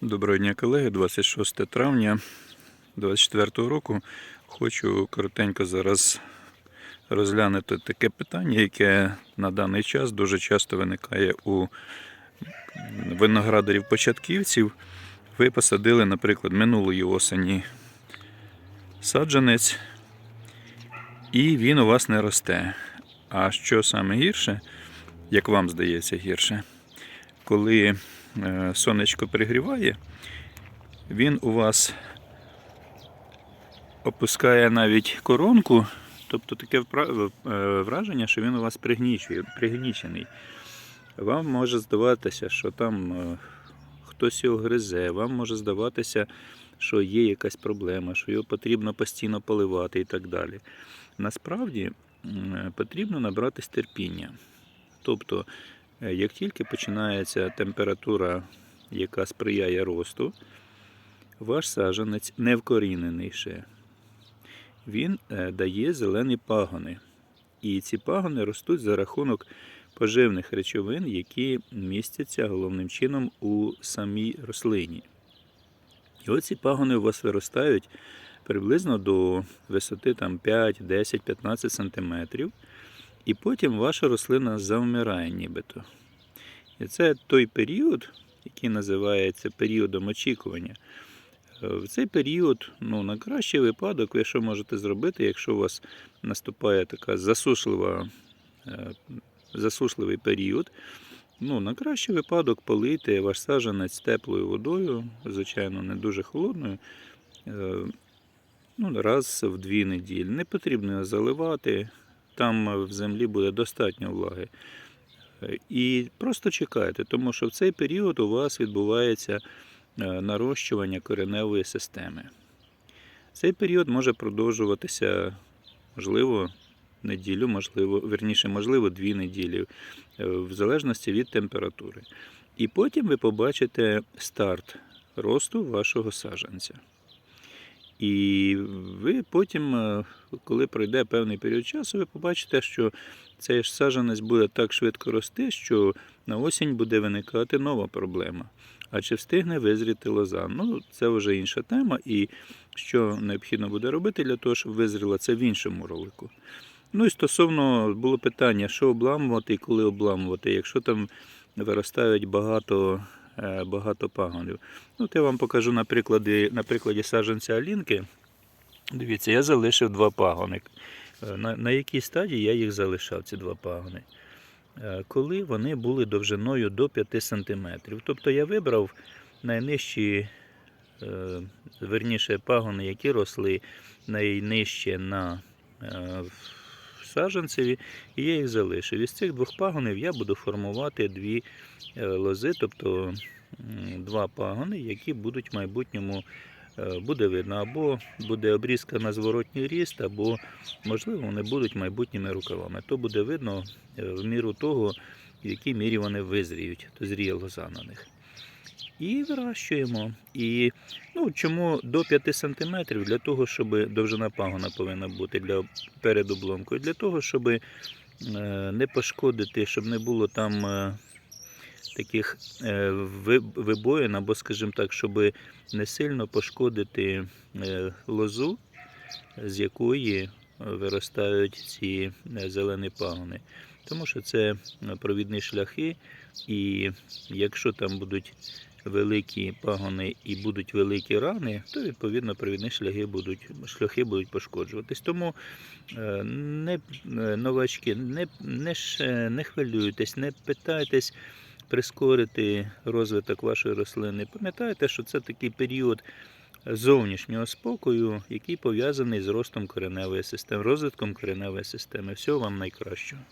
Доброго дня, колеги. 26 травня 2024 року. Хочу коротенько зараз розглянути таке питання, яке на даний час дуже часто виникає у виноградарів-початківців. Ви посадили, наприклад, минулої осені саджанець, і він у вас не росте. А що саме гірше, як вам здається гірше, коли сонечко пригріває, він у вас опускає навіть коронку, тобто таке е, враження, що він у вас пригнічений. Вам може здаватися, що там е, хтось його гризе, вам може здаватися, що є якась проблема, що його потрібно постійно поливати і так далі. Насправді потрібно набратись терпіння. Тобто, е, як тільки починається температура, яка сприяє росту, ваш саджанець не вкорінений ще. Він е, дає зелені пагони. І ці пагони ростуть за рахунок поживних речовин, які містяться головним чином у самій рослині. І оці пагони у вас виростають приблизно до висоти там, 5, 10, 15 см. І потім ваша рослина завмирає нібито. І це той період, який називається періодом очікування. Е, В цей період, ну, на кращий випадок, ви що можете зробити, якщо у вас наступає така засушлива, е, засушливий період, ну, на кращий випадок полийте ваш саджанець теплою водою, звичайно, не дуже холодною, е, ну, раз в дві неділі. Не потрібно заливати, там в землі буде достатньо влаги. Е, І просто чекайте, тому що в цей період у вас відбувається е, нарощування кореневої системи. Цей період може продовжуватися, можливо, неділю, можливо, верніше, можливо, дві неділі, е, в залежності від температури. І потім ви побачите старт росту вашого саджанця. І ви потім, е, коли пройде певний період часу, ви побачите, що цей ж саджанець буде так швидко рости, що на осінь буде виникати нова проблема. А чи встигне визріти лоза? Ну, це вже інша тема, і що необхідно буде робити для того, щоб визріла це в іншому ролику. Ну і стосовно було питання, що обламувати і коли обламувати, якщо там виростають багато, багато пагонів. Ну, от я вам покажу на прикладі, на прикладі саджанця Алінки. Дивіться, я залишив два пагони. Е, На, на якій стадії я їх залишав, ці два пагони? Е, Коли вони були довжиною до 5 см. Тобто я вибрав найнижчі, е, верніше, пагони, які росли найнижче на е, саджанцеві, і я їх залишив. Із цих двох пагонів я буду формувати дві е, лози, тобто два пагони, які будуть в майбутньому е, буде видно, або буде обрізка на зворотній ріст, або, можливо, вони будуть майбутніми рукавами. То буде видно е, в міру того, в якій мірі вони визріють, то зріє лоза на них. І вирощуємо. І ну, чому до 5 см? Для того, щоб довжина пагона повинна бути для перед для того, щоб е, не пошкодити, щоб не було там е, таких е, вибоїн, або, скажімо так, щоб не сильно пошкодити лозу, з якої виростають ці зелені пагони. Тому що це провідні шляхи, і якщо там будуть великі пагони і будуть великі рани, то відповідно провідні шляхи будуть, шляхи будуть пошкоджуватись. Тому е, не, е, новачки, не, не, не хвилюйтесь, не питайтесь прискорити розвиток вашої рослини. Пам'ятайте, що це такий період зовнішнього спокою, який пов'язаний з ростом кореневої системи, розвитком кореневої системи. Всього вам найкращого.